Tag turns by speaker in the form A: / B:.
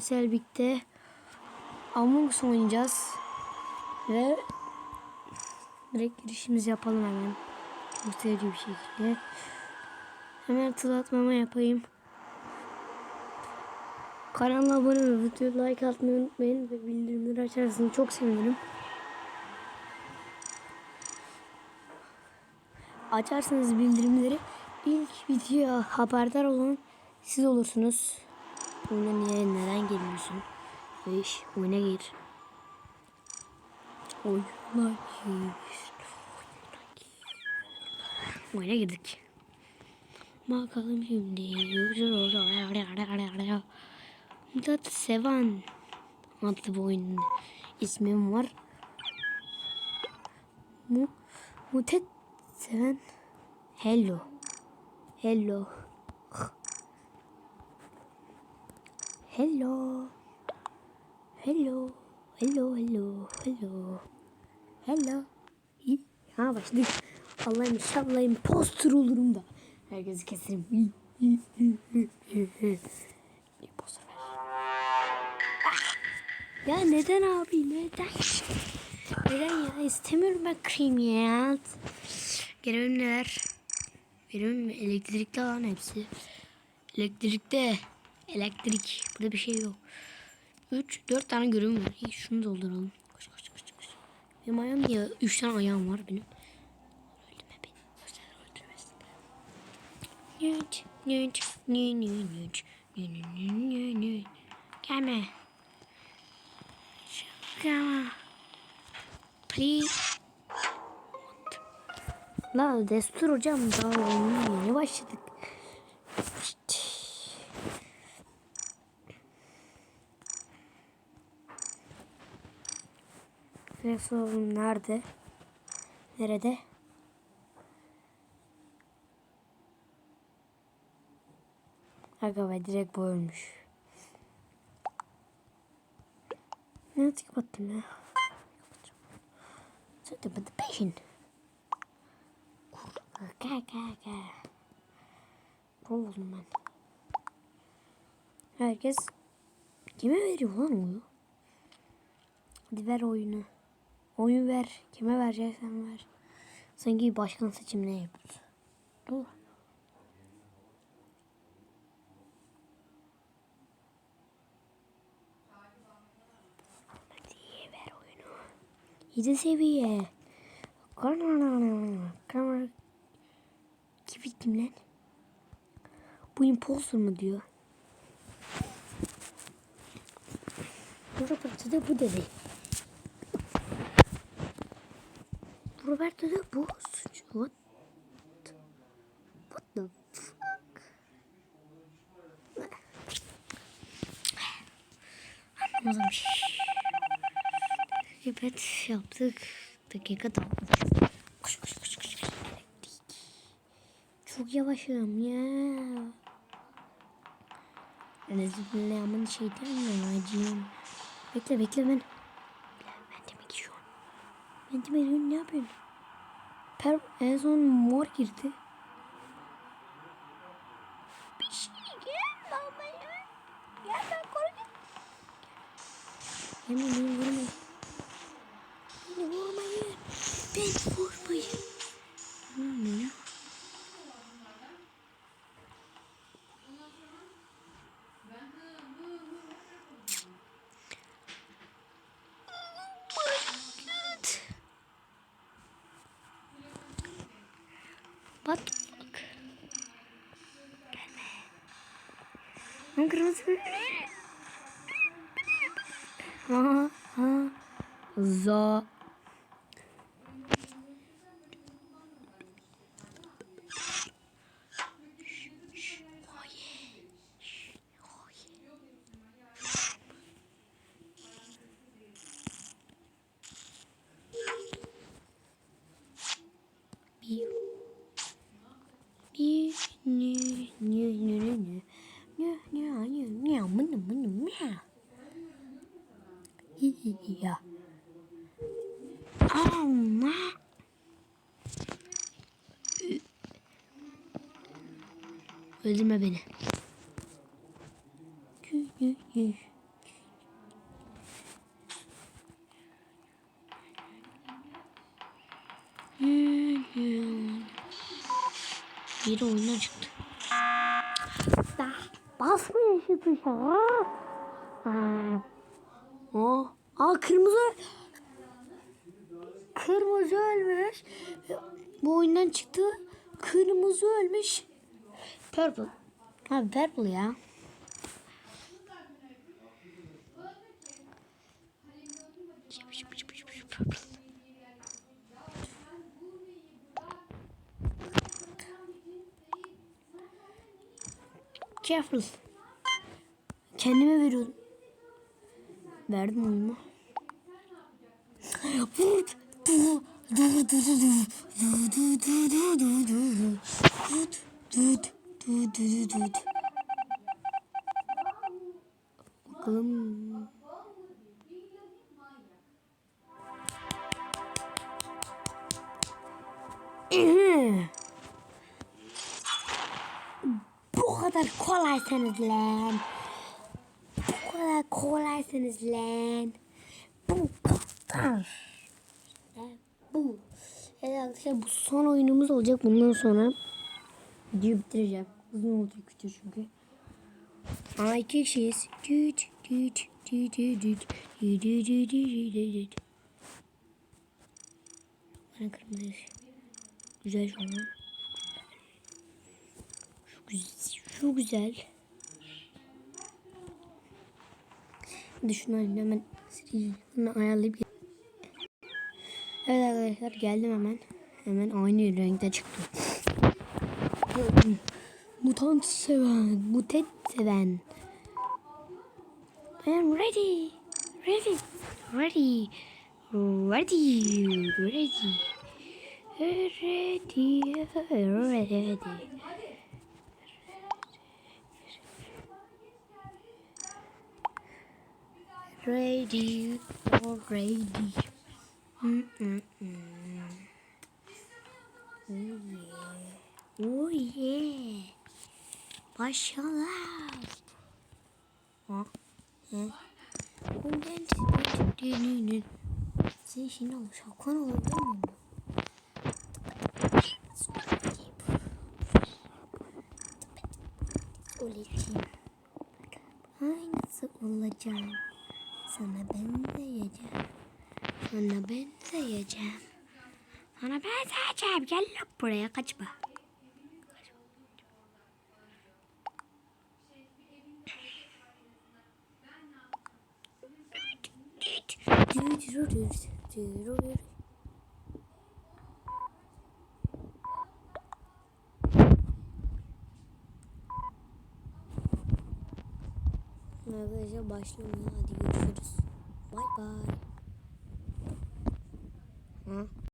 A: Selbik'te Among Us oynayacağız. Ve direkt girişimizi yapalım hemen. Çok bir şekilde. Hemen hatırlatmama yapayım. Kanala abone ve videoya like atmayı unutmayın. Ve bildirimleri açarsanız çok sevinirim. Açarsanız bildirimleri ilk video haberdar olan siz olursunuz. Oyuna niye neden girmiyorsun? Beş oyuna gir. Oyuna gir. Oyuna girdik. Bakalım şimdi. Mutat Sevan adlı bir oyunun ismim var. Mu Mutet Seven Hello Hello Hello Hello Hello Hello Hello Hello İyi. Ha başladık. Allah'ım inşallah imposter olurum da. Herkesi keserim. Imposter ver. Ah! Ya neden abi neden? Neden ya istemiyorum ben krem ya. Görevim neler? Benim elektrikli alan hepsi. Elektrikte. Elektrik. Burada bir şey yok. 3, 4 tane görevim var. İyi şunu dolduralım. Koş koş koş koş. Benim ayağım niye? 3 tane ayağım var benim. Öldürme beni. Gözler öldürmesin. Nüt, nüt, nü, nü, nüt, nü, nü, nü, nü, nü. Gelme. Gelme. Please. La destur hocam daha yeni başladık. Resul nerede? Nerede? Aga direkt bu ölmüş. Ne nasıl kapattım ya? Zaten ben de peşin. Gel gel gel. Pro oldum ben. Herkes kime veriyor lan oyu? Hadi ver oyunu. Oyun ver. Kime vereceksen ver. Sanki başkan seçimine yapıyoruz. Dur. Hadi ver oyunu. 7 seviye. Kamera Kimi kim lan? Bu imposter mı diyor? Roberto da bu dedi. Roberto da bu suç. What? What the fuck? Anlamadım. Yaptık. Dakika tamam. Koş koş koş koş. Çok yavaşım ya. Ben ezberleyemin şey mi acıyım. Bekle bekle ben. Ben demek ki şu an. Ben demek ne yapıyorsun? Per en son mor girdi. Bir şey gel baba ya. Gel ben korkayım. Yemin ederim vurmayın. Beni vurmayın. Beni vurmayın. Ну, красота. А, а, За ya. Allah. Öldürme beni. Biri oyuna çıktı. Basmayın şu tuşa. Oh. Aa kırmızı. Kırmızı ölmüş. Bu oyundan çıktı. Kırmızı ölmüş. Purple. Abi purple ya. Careful. Kendime veriyordum. Verdim oyunu. Vur. Bakalım. Bu kadar kolaysanız lan. Kadar kolaysınız lan. Bu kadar. Bu. Evet arkadaşlar bu son oyunumuz olacak bundan sonra. Videoyu bitireceğim. Uzun oldu küçük çünkü. Aa iki kişiyiz. Düt düt düt düt düt düt düt düt düt düt. Bana kırmızı. Güzel şu an. Şu güzel. Şu güzel. Şunu hemen sileyim. ayarlayıp Evet arkadaşlar geldim hemen. Hemen aynı renkte çıktı. Mutant seven, mutant seven. I'm ready. Ready. Ready. Ready. Ready. Ready. Ready. Ready. Ready, already. Mm -mm -mm. Oh yeah. Oh yeah. Başarılar. Ha? Ha? Bundan dinleyin. Sizin şimdi şakan olabilir mi? Olacağım. Aynısı olacağım. Sonra ben de yiyeceğim. Sonra ben Gel lan buraya kaçma. Dude, dude, dude, dude, dude. Arkadaşlar başlamıyor. Hadi görüşürüz. Bye bye. Hı?